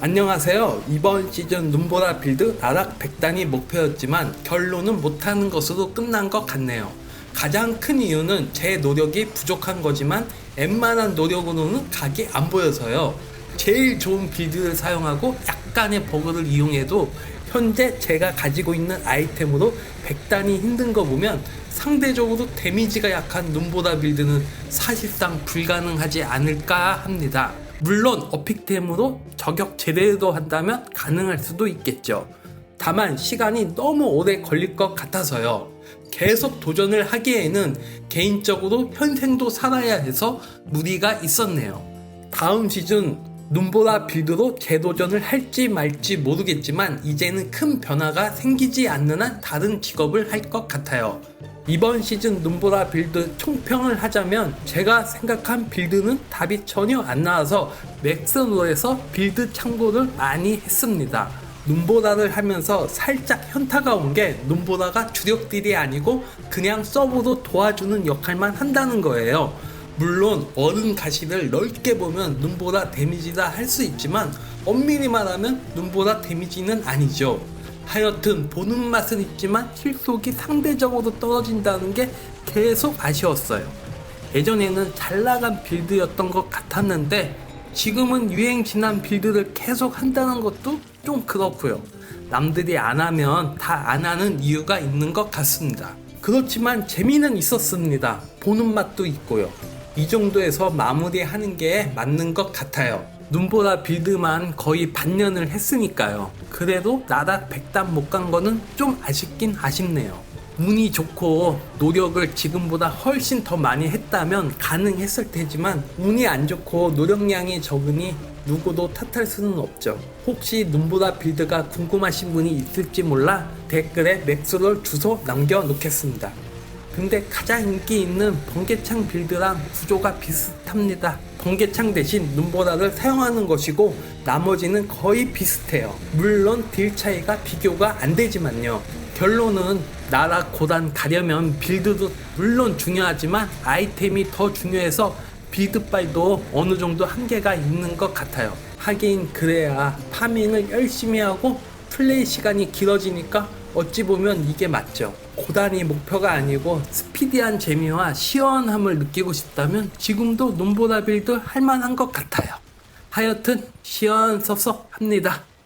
안녕하세요. 이번 시즌 눈보라 빌드 나락 100단이 목표였지만 결론은 못하는 것으로 끝난 것 같네요. 가장 큰 이유는 제 노력이 부족한 거지만 웬만한 노력으로는 각이 안 보여서요. 제일 좋은 빌드를 사용하고 약간의 버그를 이용해도 현재 제가 가지고 있는 아이템으로 100단이 힘든 거 보면 상대적으로 데미지가 약한 눈보라 빌드는 사실상 불가능하지 않을까 합니다. 물론 어픽템으로 저격 제대로 한다면 가능할 수도 있겠죠. 다만 시간이 너무 오래 걸릴 것 같아서요. 계속 도전을 하기에는 개인적으로 현생도 살아야 해서 무리가 있었네요. 다음 시즌 눈보라 빌드로 재도전을 할지 말지 모르겠지만 이제는 큰 변화가 생기지 않는 한 다른 직업을 할 것 같아요. 이번 시즌 눈보라 빌드 총평을 하자면 제가 생각한 빌드는 답이 전혀 안 나와서 맥스노에서 빌드 참고를 많이 했습니다. 눈보라를 하면서 살짝 현타가 온 게 눈보라가 주력딜이 아니고 그냥 서브로 도와주는 역할만 한다는 거예요. 물론 어른 가시를 넓게 보면 눈보라 데미지다 할 수 있지만 엄밀히 말하면 눈보라 데미지는 아니죠. 하여튼 보는 맛은 있지만 실속이 상대적으로 떨어진다는 게 계속 아쉬웠어요. 예전에는 잘 나간 빌드였던 것 같았는데 지금은 유행 지난 빌드를 계속 한다는 것도 좀 그렇고요. 남들이 안 하면 다 안 하는 이유가 있는 것 같습니다. 그렇지만 재미는 있었습니다. 보는 맛도 있고요. 이 정도에서 마무리하는 게 맞는 것 같아요. 눈보라 빌드만 거의 반년을 했으니까요. 그래도 나락 100단 못 간 거는 좀 아쉽긴 아쉽네요. 운이 좋고 노력을 지금보다 훨씬 더 많이 했다면 가능했을 테지만 운이 안 좋고 노력량이 적으니 누구도 탓할 수는 없죠. 혹시 눈보라 빌드가 궁금하신 분이 있을지 몰라 댓글에 맥스롤 주소 남겨놓겠습니다. 근데 가장 인기 있는 번개창 빌드랑 구조가 비슷합니다. 번개창 대신 눈보라를 사용하는 것이고 나머지는 거의 비슷해요. 물론 딜 차이가 비교가 안 되지만요. 결론은 나라 고단 가려면 빌드도 물론 중요하지만 아이템이 더 중요해서 빌드빨도 어느 정도 한계가 있는 것 같아요. 하긴 그래야 파밍을 열심히 하고 플레이 시간이 길어지니까 어찌 보면 이게 맞죠. 고단이 목표가 아니고 스피디한 재미와 시원함을 느끼고 싶다면 지금도 눈보라 빌드 할만한 것 같아요. 하여튼 시원섭섭합니다.